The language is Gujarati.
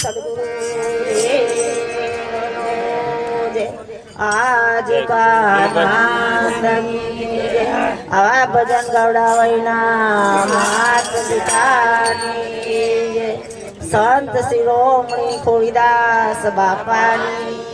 સદગુરુ આજ આવા ભજન ગવડાવાયના માત પિતાની. સંત શિરોમણી ખોડીદાસ બાપાની